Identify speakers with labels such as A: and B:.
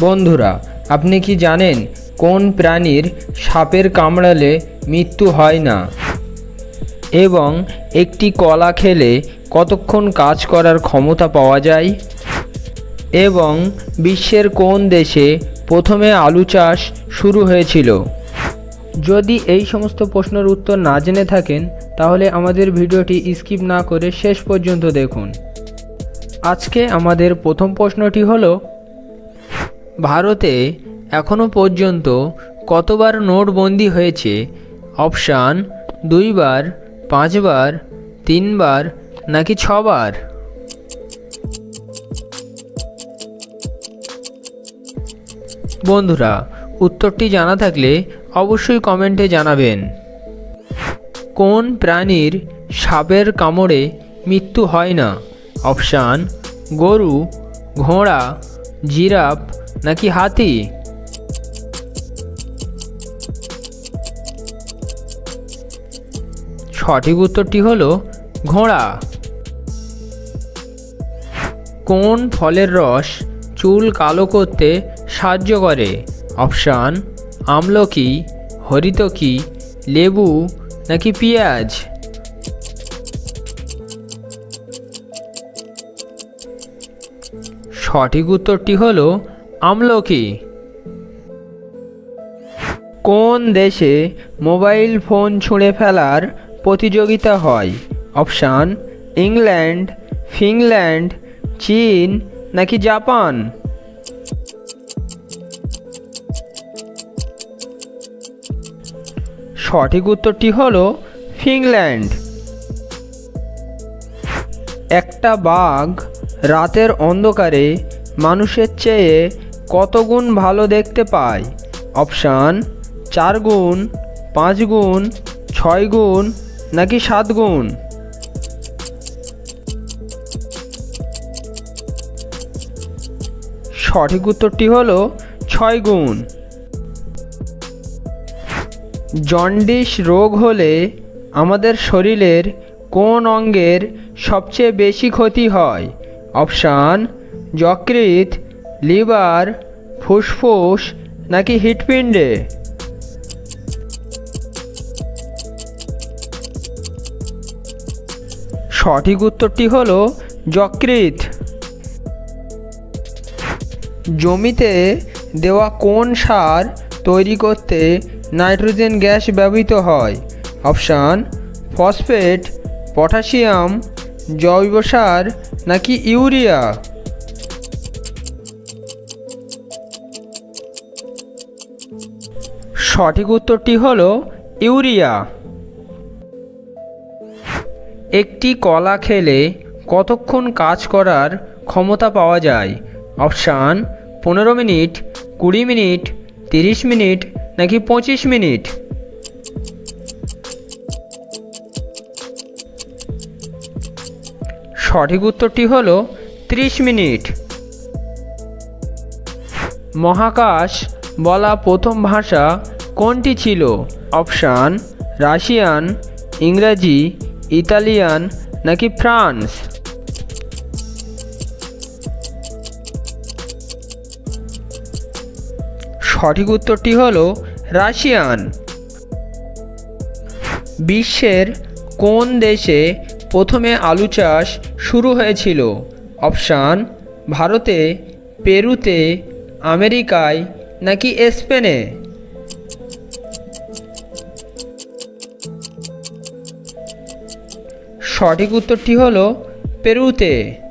A: বন্ধুরা, আপনি কি জানেন কোন প্রাণীর সাপের কামড়ালে মৃত্যু হয় না? এবং একটি কলা খেলে কতক্ষণ কাজ করার ক্ষমতা পাওয়া যায়? এবং বিশ্বের কোন দেশে প্রথমে আলু চাষ শুরু হয়েছিল? যদি এই সমস্ত প্রশ্নের উত্তর না জেনে থাকেন, তাহলে আমাদের ভিডিওটি স্কিপ না করে শেষ পর্যন্ত দেখুন। আজকে আমাদের প্রথম প্রশ্নটি হলো ভারতে এখনও পর্যন্ত কতবার নোটবন্দি হয়েছে? অপশান, দুইবার, পাঁচবার, তিনবার, নাকি ছবার? বন্ধুরা, উত্তরটি জানা থাকলে অবশ্যই কমেন্টে জানাবেন। কোন প্রাণীর সাপের কামড়ে মৃত্যু হয় না? অপশান, গরু, ঘোড়া জিরাফ নাকি হাতি? সঠিক উত্তরটি হলো ঘোড়া। কোন ফলের রস চুল কালো করতে সাহায্য করে? অপশান, আমলকি, হরিতকি, লেবু নাকি পেঁয়াজ? সঠিক উত্তরটি হলো আমলকি। কোন দেশে মোবাইল ফোন ছুঁড়ে ফেলার প্রতিযোগিতা হয়? অপশান, ইংল্যান্ড, ফিনল্যান্ড, চীন নাকি জাপান? সঠিক উত্তরটি হলো ফিনল্যান্ড। একটা বাঘ রাতের অন্ধকারে মানুষের চেয়ে কত গুণ ভালো দেখতে পায়? অপশান, চার গুণ, পাঁচ গুণ, ছয় গুণ, নাকি সাত গুণ? সঠিক উত্তরটি হল ছয় গুণ। জন্ডিস রোগ হলে আমাদের শরীরের কোন অঙ্গের সবচেয়ে বেশি ক্ষতি হয়? অপশান, যকৃৎ, লিভার, ফুসফুস নাকি হৃৎপিণ্ডে? সঠিক উত্তরটি হলো যকৃৎ। জমিতে দেওয়া কোন সার তৈরি করতে নাইট্রোজেন গ্যাস ব্যবহৃত হয়? অপশান, ফসফেট, পটাশিয়াম জৈব সার নাকি ইউরিয়া? সঠিক উত্তরটি হল ইউরিয়া। একটি কলা খেলে কতক্ষণ কাজ করার ক্ষমতা পাওয়া যায়? অপশান, পনেরো মিনিট, কুড়ি মিনিট, তিরিশ মিনিট নাকি পঁচিশ মিনিট? সঠিক উত্তরটি হলো ত্রিশ মিনিট। মহাকাশ বলা প্রথম ভাষা কোনটি ছিল? অপশান, রাশিয়ান, ইংরাজি, ইতালিয়ান নাকি ফ্রান্স? সঠিক উত্তরটি হল রাশিয়ান। বিশ্বের কোন দেশে প্রথমে আলু চাষ শুরু হয়েছিল। অপশান, ভারতে, পেরুতে, আমেরিকায়, নাকি স্পেনে? সঠিক উত্তরটি হলো পেরুতে।